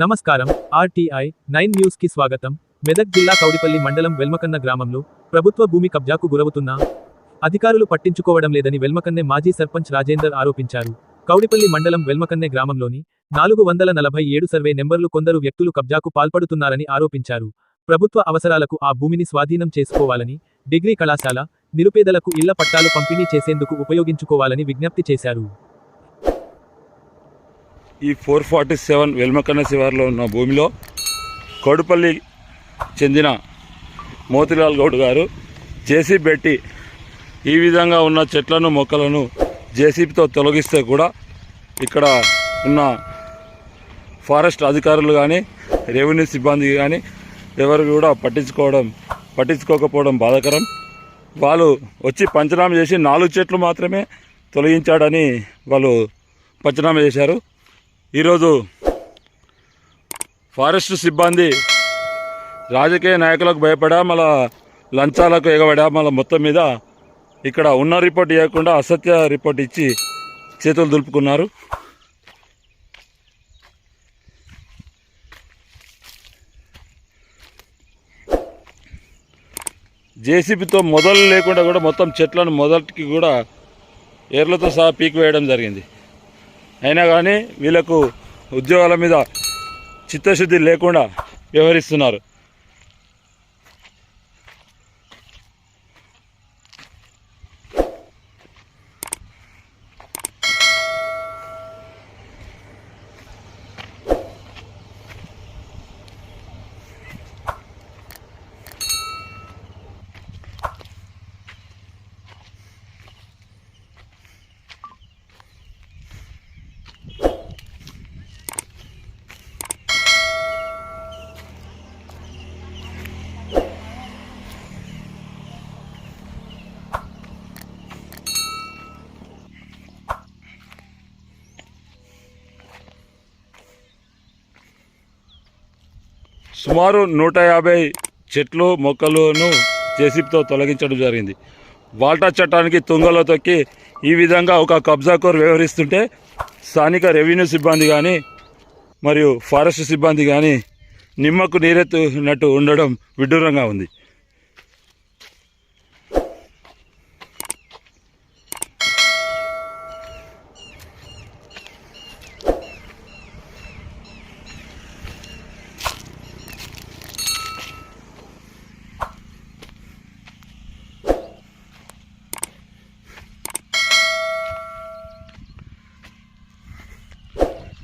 నమస్కారం RTI nine న్యూస్కి స్వాగతం. మెదక్ జిల్లా కౌడిపల్లి మండలం వెల్మకన్న గ్రామంలో ప్రభుత్వ భూమి కబ్జాకు గురవుతున్న అధికారులు పట్టించుకోవడం లేదని వెల్మకన్నె మాజీ సర్పంచ్ రాజేందర్ ఆరోపించారు. కౌడిపల్లి మండలం వెల్మకన్నె గ్రామంలోని నాలుగు వందల నలభై ఏడు సర్వే నెంబర్లు కొందరు వ్యక్తులు కబ్జాకు పాల్పడుతున్నారని ఆరోపించారు. ప్రభుత్వ అవసరాలకు ఆ భూమిని స్వాధీనం చేసుకోవాలని డిగ్రీ కళాశాల నిరుపేదలకు ఇళ్ళ పట్టాలు పంపిణీ చేసేందుకు ఉపయోగించుకోవాలని విజ్ఞప్తి చేశారు. ఈ ఫోర్ ఫార్టీ సెవెన్ వెల్మకన్న శివార్లో ఉన్న భూమిలో కౌడుపల్లి చెందిన మోతిలాల్ గౌడ్ గారు జేసీ పెట్టి ఈ విధంగా ఉన్న చెట్లను మొక్కలను జేసీబీతో తొలగిస్తే కూడా ఇక్కడ ఉన్న ఫారెస్ట్ అధికారులు కానీ రెవెన్యూ సిబ్బంది కానీ ఎవరు కూడా పట్టించుకోవడం పట్టించుకోకపోవడం బాధాకరం. వాళ్ళు వచ్చి పంచనామా చేసి నాలుగు చెట్లు మాత్రమే తొలగించాడని వాళ్ళు పంచనామా చేశారు. ఈరోజు ఫారెస్ట్ సిబ్బంది రాజకీయ నాయకులకు భయపడా మళ్ళా లంచాలకు ఎగబడా మళ్ళీ మొత్తం మీద ఇక్కడ ఉన్న రిపోర్ట్ ఇవ్వకుండా అసత్య రిపోర్ట్ ఇచ్చి చేతులు దులుపుకున్నారు. జేసీబీతో మొదలు లేకుండా కూడా మొత్తం చెట్లను మొదటికి కూడా ఏర్లతో సహా పీకి వేయడం జరిగింది. అయినా కానీ వీళ్ళకు ఉద్యోగాల మీద చిత్తశుద్ధి లేకుండా వ్యవహరిస్తున్నారు. సుమారు నూట యాభై చెట్లు మొక్కలను జేసీబీతో తొలగించడం జరిగింది. వాల్టా చట్టానికి తుంగలో తొక్కి ఈ విధంగా ఒక కబ్జాకోర్ వ్యవహరిస్తుంటే స్థానిక రెవెన్యూ సిబ్బంది కానీ మరియు ఫారెస్ట్ సిబ్బంది కానీ నిమ్మకు నీరెత్తునట్టు ఉండడం విడ్డూరంగా ఉంది.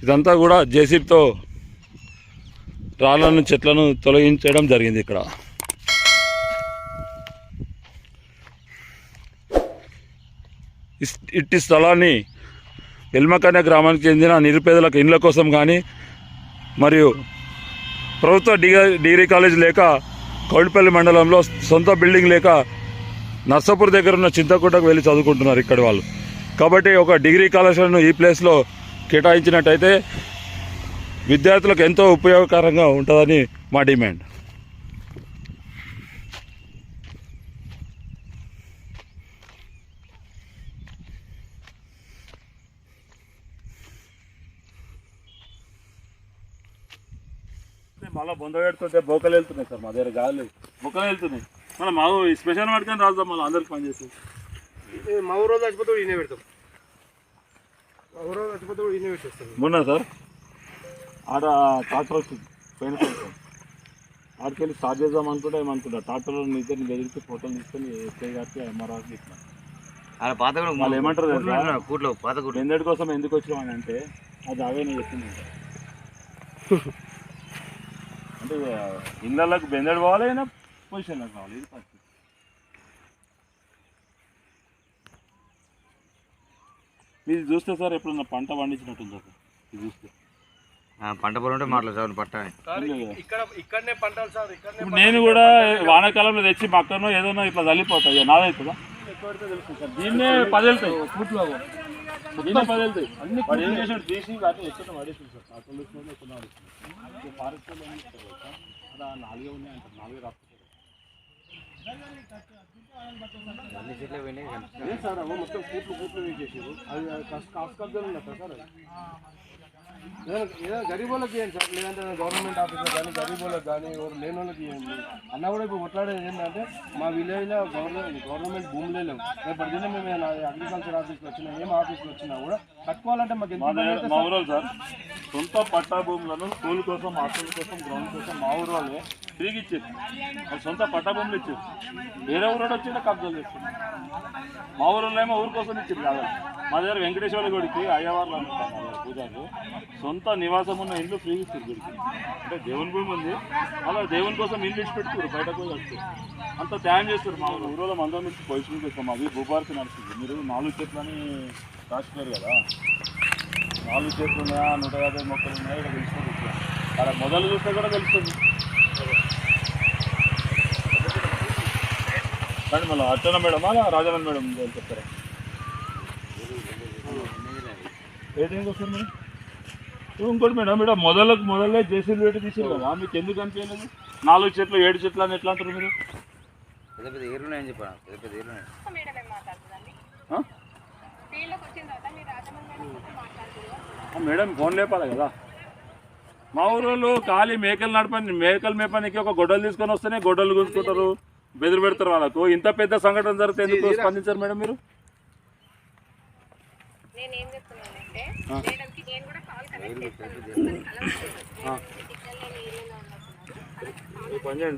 ఇదంతా కూడా జేసీబీతో రాళ్ళను చెట్లను తొలగించడం జరిగింది ఇక్కడ. ఇస్- ఇట్టి స్థలాన్ని ఎల్మకన్య గ్రామానికి చెందిన నిరుపేదలకు ఇండ్ల కోసం కానీ మరియు ప్రభుత్వ డిగ్రీ డిగ్రీ కాలేజ్ లేక కౌడిపల్లి మండలంలో సొంత బిల్డింగ్ లేక నర్సాపూర్ దగ్గర ఉన్న చింతకుంటకు వెళ్ళి చదువుకుంటున్నారు ఇక్కడ వాళ్ళు. కాబట్టి ఒక డిగ్రీ కళాశాలను ఈ ప్లేస్లో కేటాయించినట్టయితే విద్యార్థులకు ఎంతో ఉపయోగకరంగా ఉంటుందని మా డిమాండ్. మళ్ళీ బొంద పెడుతుంటే బొక్కలు వెళ్తున్నాయి సార్ మా దగ్గర గాలి. బొక్కలు వెళ్తున్నాయి. మళ్ళీ మా స్పెషల్ పట్టుకొని రాద్దాం మళ్ళీ అందరికి పనిచేసి మా ఊరు రోజు చచ్చిపోతే ఈయనే పెడతాం మా ఊరు రోజు చచ్చిపోతే కూడా ఈయనే పెట్టేస్తాం మొన్న సార్ ఆడ ట్రాక్టర్ వచ్చింది పోయిన సంవత్సరం. ఆడికెళ్ళి స్టార్ట్ చేద్దాం అనుకుంటే ఏమనుకుంటా ట్రాక్టర్లో ఇద్దరిని బెదిరించి ఫోటోలు తీసుకొని ఎస్ఐ గారికి ఎంఆర్ఆర్ ఇచ్చిన. ఆడ పాత కూడా వాళ్ళు ఏమంటారు? కూట్లో పాత కూట్లు బెందడి కోసం ఎందుకు వచ్చినాం అని అంటే అది అవే నేను చెప్పింది. అంటే ఇళ్ళకి బెందడి పోవాలి అయినా పొజిషన్లోకి కావాలి ఇది ఇది చూస్తే సార్ ఎప్పుడన్నా పంట పండించినట్టుంది సార్? ఇది చూస్తే. ఆ, పంట పొలం ఉంటే మాట్లాడు పట్ట. ఇక్కడనే పంటలు సార్ ఇక్కడనే ఇప్పుడు నేను కూడా వానాకాలంలో తెచ్చి పక్కన ఏదైనా ఇట్లా చల్లిపోతాయి ఇక నాదవుతుందా దీన్నే పది వెళ్తాయి కూట్లో దీన్నే పది వెళ్తాయి చేసాడు తీసి వాటిని ఎక్కడ సార్. ఫారెస్ట్ నాలుగే ఉన్నాయి నాలుగే అన్ని చెట్లే పోయినాయి. లేదు సార్ అవి మొత్తం కూట్లు కూట్లు వేసేసారు అది కాస్త కాస్త కబ్జాలు ఉన్నట్టు సార్ అది ఏదైనా గరీబ్ వాళ్ళకి ఇవ్వండి సార్. లేదంటే గవర్నమెంట్ ఆఫీసర్ కానీ గరీబ్ వాళ్ళకి కానీ ఎవరు లేని వాళ్ళకి ఇవ్వండి అన్న కూడా ఇప్పుడు కొట్లాడేది ఏంటంటే మా విలేజ్లో గవర్నమెంట్ గవర్నమెంట్ భూములే లేవు. రేపు పొద్దున్న మేము ఏమైనా అగ్రికల్చర్ ఆఫీస్కి వచ్చినా ఏం ఆఫీస్కి వచ్చినా కూడా కట్టుకోవాలంటే మాకు మా సార్? ఊరు సార్ సొంత పట్టా భూములను స్కూల్ కోసం హాస్టల్ కోసం గ్రౌండ్ కోసం మా ఊరు వాళ్ళే ఫ్రీగా ఇచ్చారు వాళ్ళు సొంత పట్టాభూములు ఇచ్చారు వేరే ఊరు వచ్చింటే కబ్జాలు చేస్తారు మా ఊరు ఏమో ఊరికోసం ఇచ్చారు కాదు. మా దగ్గర వెంకటేశ్వర గుడికి అయ్యవార్లు అనుకుంటాం మా సొంత నివాసం ఉన్న ఇల్లు ఫ్రీగా ఇచ్చారు గుడికి అంటే దేవుని భూమి ఉంది. అలా దేవుని కోసం ఇల్లు ఇచ్చి పెట్టుకోరు బయటకు పోయి వస్తారు అంత త్యాగం చేస్తారు మా ఊరు. ఊరిలో మందరం నుంచి పొజిషన్ చేస్తాం అది భూభారతి నడుస్తుంది. మీరు నాలుగు చెట్లని రాసిపోయారు కదా. నాలుగు చెట్లు ఉన్నాయా? నూట యాభై మొక్కలు ఉన్నాయా? ఇక్కడ తెలుసుకోవచ్చు అక్కడ మొదలు చూస్తే కూడా తెలుస్తుంది. కానీ మళ్ళీ అర్చన మేడం అలా రాజారాయణ మేడం అని చెప్తారా? ఏదైనా వస్తారు మేడం ఇంకోటి మేడం మేడం మొదలకు మొదలే జేసీలు పెట్టి తీసారు కదా మీకు ఎందుకు అనిపించలేదు? నాలుగు చెట్లు ఏడు చెట్లు అని ఎట్లా అంటారు మీరు? పెద్ద పెద్ద ఏరున్నాయని చెప్పాను పెద్ద పెద్ద ఆ మేడం ఫోన్ లేపాలి కదా. మా ఊరోళ్ళు ఖాళీ మేకలు నడపని మేకలు మేపనికి ఒక గొడ్డలు తీసుకొని వస్తేనే గొడ్డలు గుంజుకుంటారు. బెదిరి పెడతారు వాళ్ళకు. ఇంత పెద్ద సంఘటన జరిగితే ఎందుకు స్పందించారు మేడం మీరు? నేను చెప్తున్నానంటే మేడంకి నేను కూడా కాల్ కనెక్ట్ చేస్తాను.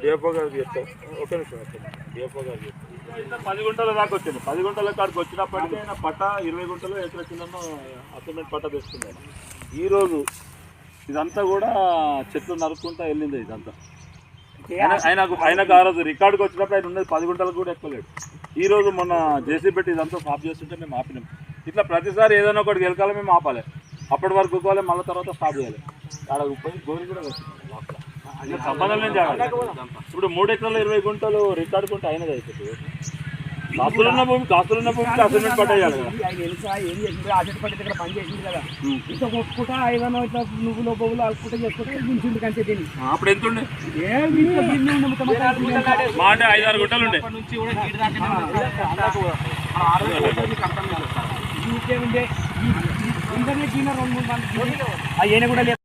డిఎఫ్ఓ గారికి ఒక నిమిషం. డిఎఫ్ఓ గారికి పది గుంటల దాకా వచ్చింది. పది గుంటల కాడికి వచ్చినప్పటికీ ఆయన పట్ట ఇరవై గుంటలు ఎక్కడ కిందనో అసైన్మెంట్ పట్ట తెచ్చుకున్నాడు. ఈరోజు ఇదంతా కూడా చెట్లు నరుక్కుంటా వెళ్ళింది ఇదంతా. ఆయన- ఆయనకు ఆ రోజు రికార్డుకి వచ్చినప్పుడు ఆయన ఉన్నది పది గుంటలకు కూడా ఎక్కువలేడు ఈ రోజు మొన్న జేసీ పెట్టి ఇదంతా స్టాప్ చేస్తుంటే మేము ఆపినాం. ఇట్లా ప్రతిసారి ఏదైనా ఒకటి గెలకాలి మేము ఆపాలి. అప్పటి వరకు ఉక్కోవాలి మళ్ళీ తర్వాత స్టాప్ చేయాలి. ఆడ పోయి గోరి కూడా సంబంధం లేని ఇప్పుడు మూడు ఎకరాలు ఇరవై గుంటలు రికార్డు కుంటే అయినది అయిపోతుంది. కాస్తులున్న భూమి కాస్తులున్న భూమికి అసైన్మెంట్ పట్టేయాలి కదా? ఆయన తెలుసా? ఏం చేసింది ఆశట్ పట్టి దగ్గర పని చేసింది కదా. ఇంత కొట్టుకుంటా ఏదైనా ఇట్లా నువ్వులో బొవ్వులు అలుకుంటా చేసుకుంటా గుంచింది కంటే దీన్ని. ఆ, అప్పుడు ఎంత ఉండే? మా అంటే ఐదు ఆరు గుంటలు ఉండే. ఇంకేముందే ఇంటర్నెట్ రెండు మూడు మంది ఆ ఈయన కూడా లేదు